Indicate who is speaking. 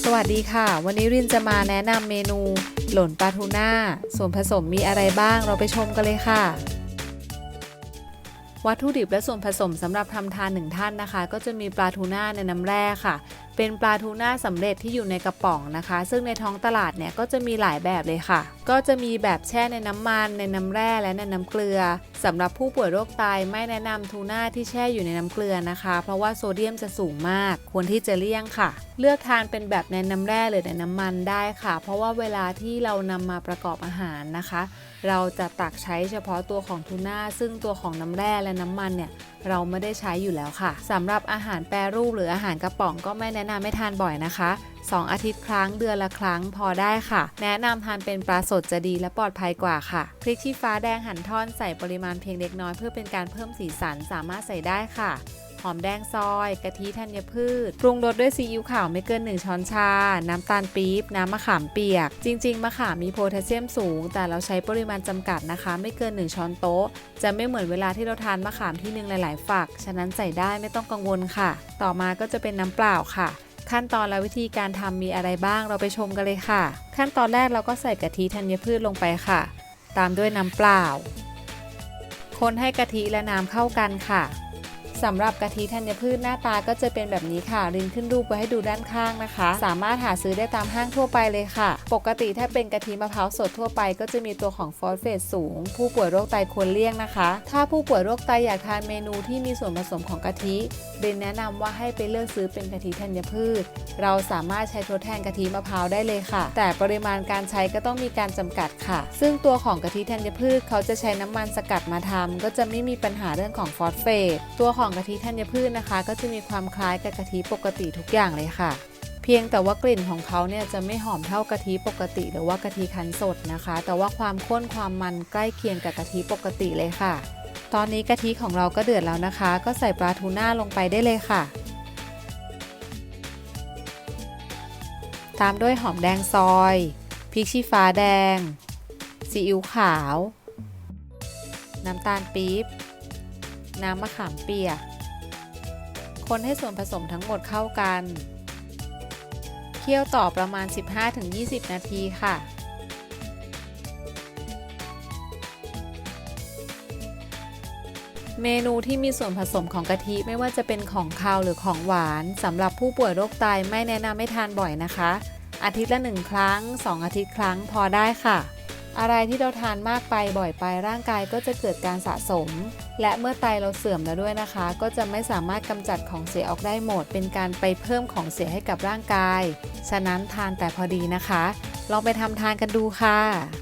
Speaker 1: สวัสดีค่ะ วันนี้รินจะมาแนะนำเมนู หล่นปลาทูน่าส่วนผสมมีอะไรบ้างเราไปชมกันเลยค่ะ วัตถุดิบและส่วนผสมสำหรับทำทานหนึ่งท่านนะคะ ก็จะมีปลาทูน่าในน้ำแร่ค่ะ เป็นปลาทูน่าสำเร็จที่อยู่ในกระป๋องนะคะ ซึ่งในท้องตลาดเนี่ยก็จะมีหลายแบบเลยค่ะ ก็จะมีแบบแช่ในน้ำมันในน้ำแร่และในน้ำเกลือสำหรับผู้ป่วยโรคไตไม่แนะนำทูน่าที่แช่อยู่ในน้ำเกลือนะคะ เพราะว่าโซเดียมจะสูงมาก ควรที่จะเลี่ยงค่ะ เลือกทานเป็นแบบในน้ำแร่หรือในน้ำมันได้ค่ะ เพราะว่าเวลาที่เรานำมาประกอบอาหารนะคะ เราจะตักใช้เฉพาะตัวของทูน่าซึ่งตัวของน้ำแร่และน้ำมันเนี่ยเราไม่ได้ใช้อยู่แล้วค่ะสำหรับอาหารแปรรูปหรืออาหารกระป๋องก็ไม่แนะนำไม่ทานบ่อยนะคะ 2 อาทิตย์ครั้งเดือนละครั้งพอได้ค่ะ แนะนำทานเป็นปลาสดจะดีและปลอดภัยกว่าค่ะพริกชี้ฟ้าแดงหั่นท่อนใส่ปริมาณเพียงเล็กน้อยเพื่อเป็นการเพิ่มสีสันสามารถใส่ได้ค่ะ หอมแดงซอย กะทิธัญพืช ปรุงรสด้วยซีอิ๊วขาวไม่เกิน 1 ช้อนชา น้ำตาลปี๊บ น้ำมะขามเปียก จริง ๆ มะขามมีโพแทสเซียมสูง แต่เราใช้ปริมาณจำกัดนะคะ ไม่เกิน 1 ช้อนโต๊ะ จะไม่เหมือนเวลาที่เราทานมะขามที่หนึ่งหลาย ๆ ฝัก ฉะนั้นใส่ได้ไม่ต้องกังวลค่ะ ต่อมาก็จะเป็นน้ำเปล่าค่ะขั้นตอนและวิธีการทำมีอะไรบ้างเราไปชมกันเลยค่ะ ขั้นตอนแรกเราก็ใส่กะทิธัญพืชลงไปค่ะ ตามด้วยน้ำเปล่า คนให้กะทิและน้ำเข้ากันค่ะ สำหรับกะทิธัญพืชหน้าตาก็จะเป็นแบบนี้ค่ะรินขึ้นรูปไว้ให้ดูด้านข้างนะคะ สามารถหาซื้อได้ตามห้างทั่วไปเลยค่ะ ปกติถ้าเป็นกะทิมะพร้าวสดทั่วไป ก็จะมีตัวของฟอสเฟตสูง ผู้ป่วยโรคไตควรเลี่ยงนะคะ ถ้าผู้ป่วยโรคไตอยากทานเมนูที่มีส่วนผสมของกะทิรินแนะนำว่าให้ไปเลือกซื้อเป็นกะทิธัญพืช เราสามารถใช้ทดแทนกะทิมะพร้าวได้เลยค่ะ แต่ปริมาณการใช้ก็ต้องมีการจำกัดค่ะ ซึ่งตัวของกะทิธัญพืชเขาจะใช้น้ำมันสกัดมาทำก็จะไม่มีปัญหาเรื่องของฟอสเฟต ตัวของกะทิธัญพืชนะคะ ก็จะมีความคล้ายกับกะทิปกติทุกอย่างเลยค่ะ เพียงแต่ว่ากลิ่นของเขาเนี่ยจะไม่หอมเท่ากะทิปกติ หรือว่ากะทิคั้นสดนะคะ แต่ว่าความข้นความมันใกล้เคียงกับกะทิปกติเลยค่ะ ตอนนี้กะทิของเราก็เดือดแล้วนะคะ ก็ใส่ปลาทูน่าลงไปได้เลยค่ะ ตามด้วยหอมแดงซอยพริกชี้ฟ้าแดงซีอิ๊วขาว น้ำตาลปี๊บ น้ำมะขามเปียก คนให้ส่วนผสมทั้งหมดเข้ากัน เคี่ยวต่อประมาณ 15-20 นาทีค่ะ เมนูที่มีส่วนผสมของกะทิไม่ว่าจะเป็นของคาวหรือของหวานสำหรับผู้ป่วยโรคไตไม่แนะนำให้ทานบ่อยนะคะ อาทิตย์ละหนึ่งครั้ง 2 อาทิตย์ครั้งพอได้ค่ะ อะไรที่เราทานมากไปบ่อยไปร่างกายก็จะเกิดการสะสม และเมื่อไตเราเสื่อมแล้วด้วยนะคะ ก็จะไม่สามารถกำจัดของเสียออกได้หมด เป็นการไปเพิ่มของเสียให้กับร่างกาย ฉะนั้นทานแต่พอดีนะคะ ลองไปทำทานกันดูค่ะ